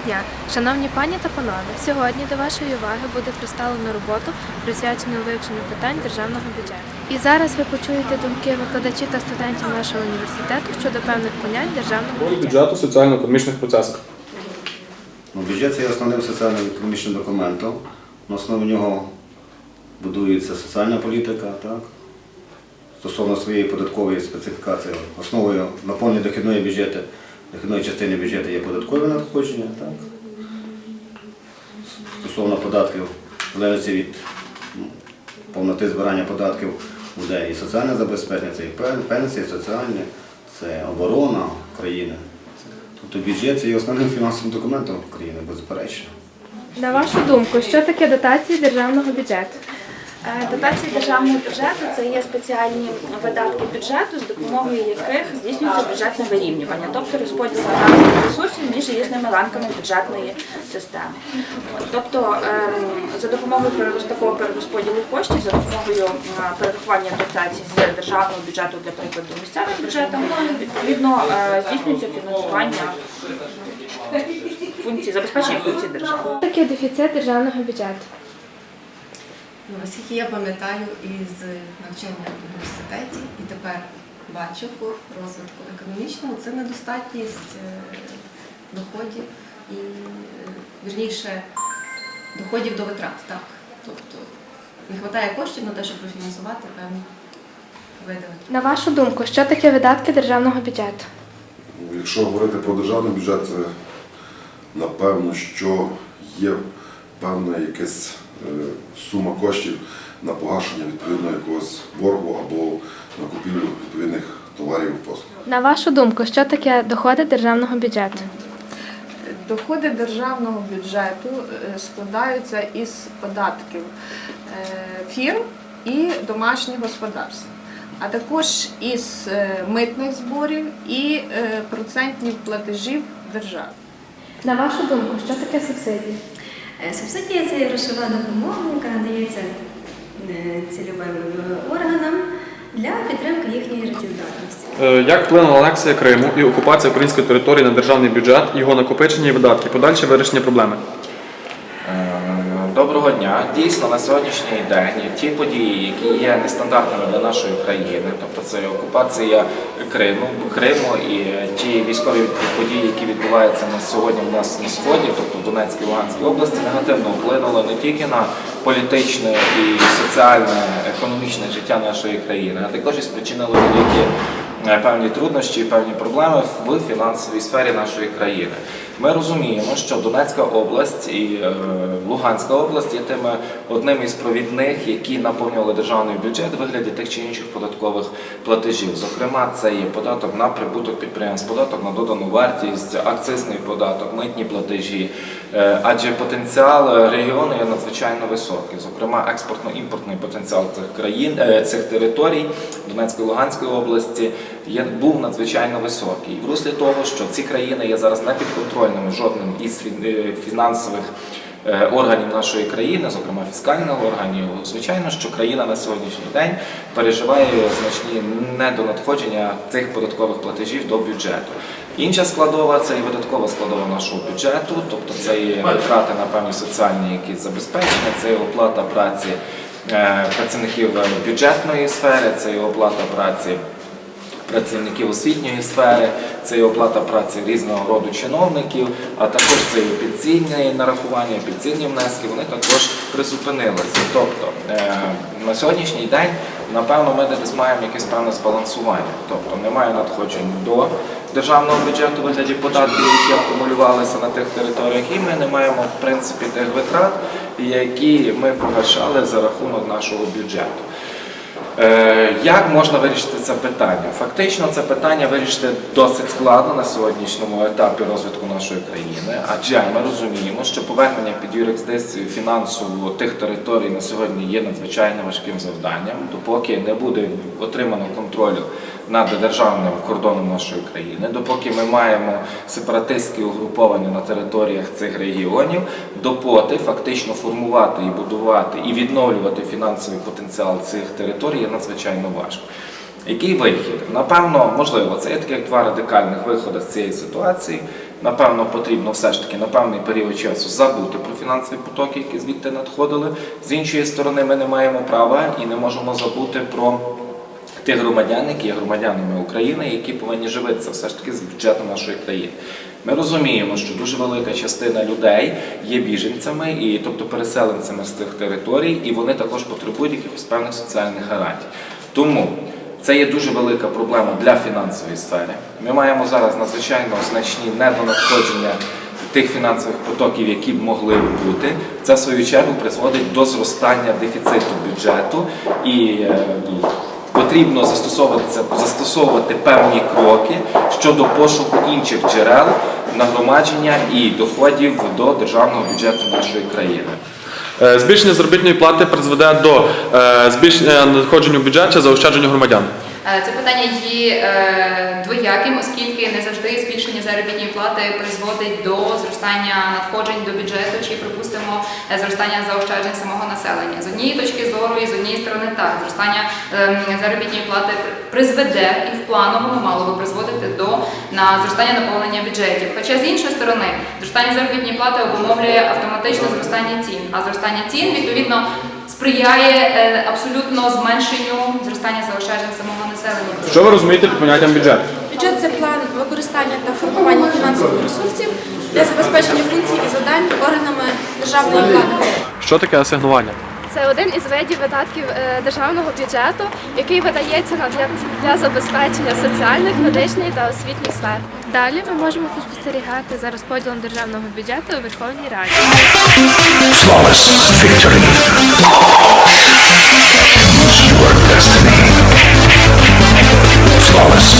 Доброго дня, шановні пані та панове. Сьогодні до вашої уваги буде представлено роботу, присвячену вивченню питань державного бюджету. І зараз ви почуєте думки викладачів та студентів нашого університету щодо певних понять державного бюджету. бюджету соціально-економічних процесах. Ну, бюджет це є основним соціально-економічним документом. На основі нього будується соціальна політика, так? стосовно своєї податкової специфікації. Основою наповнення дохідної бюджету, дохідної частини бюджету є податкові надходження, так? Стосовно податків, в залежності від ну, повноти збирання податків буде і соціальне забезпечення, це і пен- пенсії, соціальні, це оборона країни. Тобто бюджет це є основним фінансовим документом країни, безперечно. На вашу думку, що таке дотації державного бюджету? Е, Дотації державного бюджету це є спеціальні видатки бюджету, з допомогою яких здійснюється бюджетне вирівнювання, тобто розподіл фінансових ресурсів між різними ланками бюджетної системи. Тобто ем, за допомогою такого перерозподілу коштів, за допомогою е, перерахування дотацій з державного бюджету для прикладу місцевим бюджетам, відповідно е, здійснюється фінансування функцій, забезпечення функцій держави. Таке дефіцит державного бюджету? Ну, Наскільки я пам'ятаю із навчання в університеті і тепер бачу по розвитку економічному, це недостатність е, доходів і е, вірніше доходів до витрат, так. Тобто не вистачає коштів на те, щоб профінансувати певні види витрат. На вашу думку, що таке видатки державного бюджету? Якщо говорити про державний бюджет, це напевно, що є певна якась е, сума коштів на погашення відповідно якогось боргу або на купівлю відповідних товарів і послуг. На вашу думку, що таке доходи державного бюджету? Доходи державного бюджету е, складаються із податків е, фірм і домашніх господарств, а також із е, митних зборів і е, процентних платежів держави. На вашу думку, що таке субсидії? Е, Субсидія це грошова допомога, яка надається е, цільовим е, органам для підтримки їхньої. Е, Як вплинула анексія Криму і окупація української території на державний бюджет, його накопичення і видатки, подальше вирішення проблеми? Дня. Дійсно, на сьогоднішній день ті події, які є нестандартними для нашої країни, тобто це окупація Криму, Криму і ті військові події, які відбуваються на сьогодні у нас на сході, тобто в Донецькій Луганській області, негативно вплинули не тільки на політичне і соціальне, економічне життя нашої країни, а також і спричинили великі е, певні труднощі, певні проблеми в фінансовій сфері нашої країни. Ми розуміємо, що Донецька область і е, Луганська область є тими одним із провідних, які наповнювали державний бюджет в вигляді тих чи інших податкових платежів. Зокрема, це є податок на прибуток підприємств, податок на додану вартість, акцизний податок, митні платежі. Е, Адже потенціал регіону є надзвичайно високий. Зокрема, експортно-імпортний потенціал цих країн, е, цих територій Донецької Луганської області є був надзвичайно високий. В руслі того, що ці країни є зараз не підконтрольними жодним із е, фінансових е, органів нашої країни, зокрема фіскальних органів, звичайно, що країна на сьогоднішній день переживає значні недонадходження цих податкових платежів до бюджету. Інша складова це і видаткова складова нашого бюджету, тобто це є витрати на певні соціальні якісь забезпечення, це є оплата праці е, працівників бюджетної сфери, це є оплата праці працівників освітньої сфери, це і оплата праці різного роду чиновників, а також це і пенсійні нарахування, пенсійні внески, вони також призупинилися. Тобто е, на сьогоднішній день, напевно, ми десь маємо якесь певне збалансування. Тобто немає надходжень до державного бюджету вигляді податків, які акумулювалися на тих територіях, і ми не маємо в принципі тих витрат, які ми погашали за рахунок нашого бюджету. Е, Як можна вирішити це питання? Фактично, це питання вирішити досить складно на сьогоднішньому етапі розвитку нашої країни, адже ми розуміємо, що повернення під юрисдикцію фінансову тих територій на сьогодні є надзвичайно важким завданням, допоки не буде отримано контролю над державним кордоном нашої країни, допоки ми маємо сепаратистські угруповання на територіях цих регіонів, допоти фактично формувати і будувати і відновлювати фінансовий потенціал цих територій є надзвичайно важко. Який вихід? Напевно, можливо, це є такі як два радикальних виходи з цієї ситуації. Напевно, потрібно все ж таки на певний період часу забути про фінансові потоки, які звідти надходили. З іншої сторони, ми не маємо права і не можемо забути про тих громадян, які є громадянами України, які повинні живитися все ж таки з бюджету нашої країни. Ми розуміємо, що дуже велика частина людей є біженцями, і тобто переселенцями з тих територій, і вони також потребують якихось певних соціальних гарантій. Тому це є дуже велика проблема для фінансової сфери. Ми маємо зараз надзвичайно значні недонадходження тих фінансових потоків, які б могли бути. Це в свою чергу призводить до зростання дефіциту бюджету і е, потрібно застосовувати певні кроки щодо пошуку інших джерел нагромадження і доходів до державного бюджету нашої країни. Е, Збільшення заробітної плати призведе до е, збільшення надходжень у бюджет чи заощадження громадян. Е, Це питання є е, двояким, оскільки не завжди збільшення заробітної плати призводить до зростання надходжень до бюджету чи, припустимо, е, зростання заощаджень самого населення. З однієї точки зору і з однієї сторони так, зростання ем, заробітної плати призведе і в плановому мало би призводити до на зростання наповнення бюджетів. Хоча з іншої сторони, зростання заробітної плати обумовлює автоматично зростання цін, а зростання цін відповідно сприяє е, абсолютно зменшенню зростання заощаджень самого населення. Що ви розумієте під поняттям бюджет? Бюджет це план використання та формування фінансових ресурсів для забезпечення функцій і завдань органами державної влади. Що таке асигнування? Це один із видів видатків е, державного бюджету, який видається на- для, для забезпечення соціальних, медичних та освітніх сфер. Далі ми можемо спостерігати за розподілом державного бюджету у Верховній Раді. А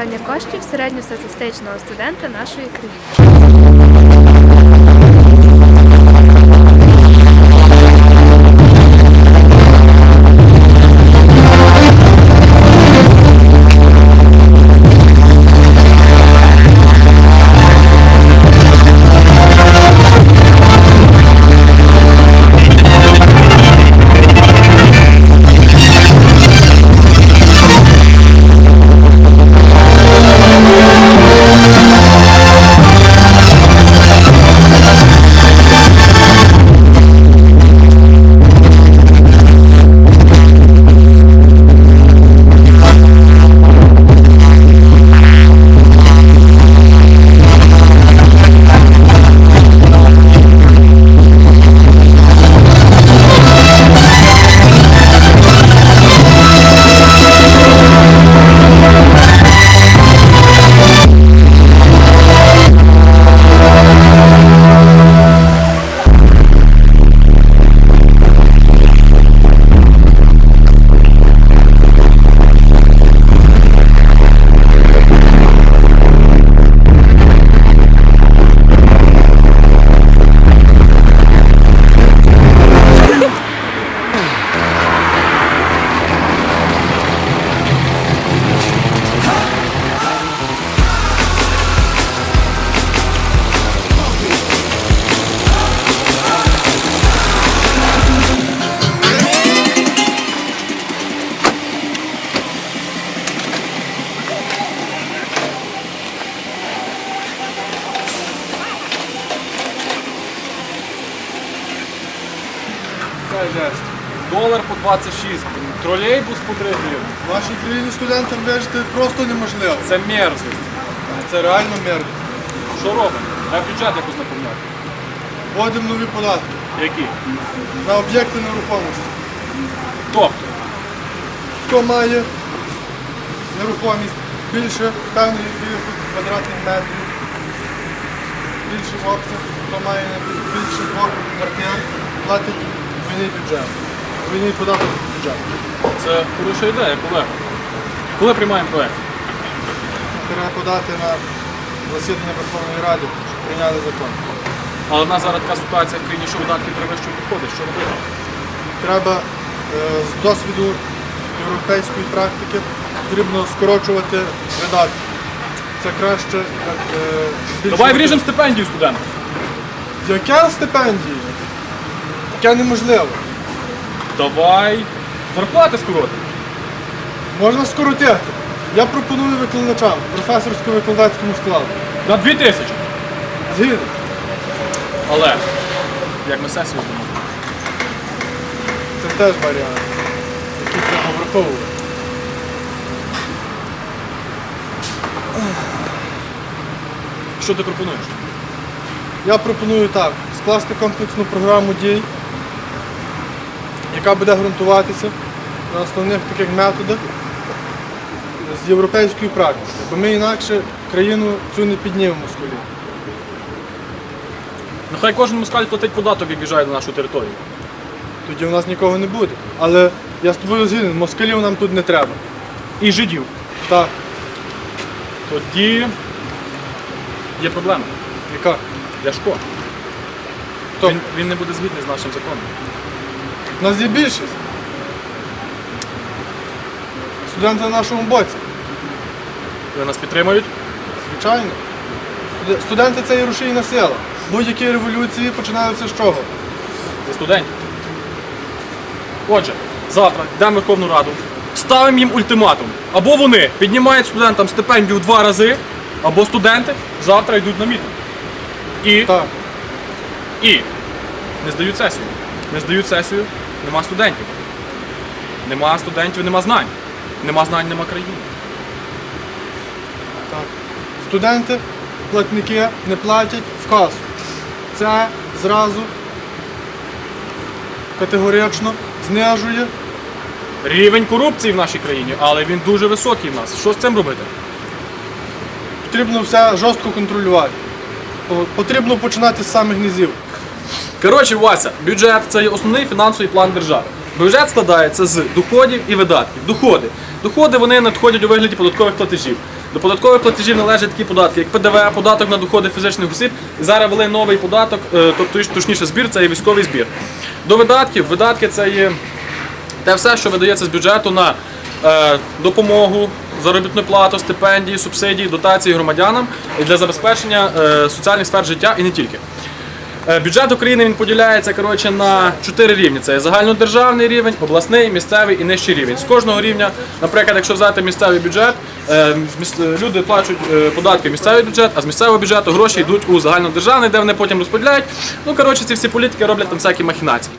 використання коштів середньостатистичного студента нашої країни. Це жесть. Долар по 26, тролейбус по 3 гривні. В вашій країні студентам вижити просто неможливо. Це мерзость. Це реально мерзость. Що робимо? А бюджет якось наповняти. Вводимо нові податки Які? на об'єкти нерухомості. Тобто, Хто має нерухомість більше певної кількості квадратних метрів, більше обсяг, хто має більше двох квартир, платить двійний бюджет. Двійний податок в бюджет. це хороша ідея, колега. Коли приймаємо проект? Треба подати на засідання Верховної Ради, щоб прийняли закон. Але в нас зараз така ситуація в країні, що видатки перевищують доходи. Що робити? Треба е, з досвіду європейської практики потрібно скорочувати видатки. Це краще як е, Давай вріжемо стипендію студентам. Яке стипендії? Таке неможливо. Давай зарплати скоротимо. Можна скоротити. Я пропоную викладачам, професорсько-викладацькому складу. На 2 тисячі. Згідно. Але як ми сесію здамо? Це теж варіант, який треба враховувати. Що ти пропонуєш? Я пропоную так, скласти комплексну програму дій, яка буде ґрунтуватися на основних таких методах з європейської практики, бо ми інакше країну цю не піднімемо з колін. Ну хай кожен москаль платить податок, як в'їжджає на нашу територію. Тоді у нас нікого не буде. Але я з тобою згідний, москалів нам тут не треба. І жидів. Так, Тоді є проблема. яка? Ляшко. Хто? Він, він не буде згідний з нашим законом. У нас є більшість. Студенти на нашому боці. Вони нас підтримують. Звичайно. Студенти це є рушійна сила. Будь-які революції починаються з чого? Зі студентів. Отже, завтра йдемо в Верховну Раду, ставимо їм ультиматум. Або вони піднімають студентам стипендію в два рази, або студенти завтра йдуть на мітинг. І, Так. і не здають сесію. Не здають сесію, нема студентів. Нема студентів, нема знань. Нема знань, нема країни. Так. Студенти, платники не платять в касу. Це зразу категорично знижує. Рівень корупції в нашій країні, але він дуже високий в нас. Що з цим робити? Потрібно все жорстко контролювати. Потрібно починати з самих низів. Коротше, Вася, бюджет це основний фінансовий план держави. Бюджет складається з доходів і видатків. Доходи. Доходи вони надходять у вигляді податкових платежів. До податкових платежів належать такі податки, як ПДВ, податок на доходи фізичних осіб. Зараз ввели новий податок, тобто точніше збір, це є військовий збір. До видатків, видатки це є те все, що видається з бюджету на е, допомогу, заробітну плату, стипендії, субсидії, дотації громадянам для забезпечення е, соціальних сфер життя і не тільки. Е, Бюджет України він поділяється коротше, на чотири рівні: це загальнодержавний рівень, обласний, місцевий і нижчий рівень. З кожного рівня, наприклад, якщо взяти місцевий бюджет, е, е, люди плачуть податки в місцевий бюджет, а з місцевого бюджету гроші йдуть у загальнодержавний, де вони потім розподіляють. Ну коротше, ці всі політики роблять там всякі махінації.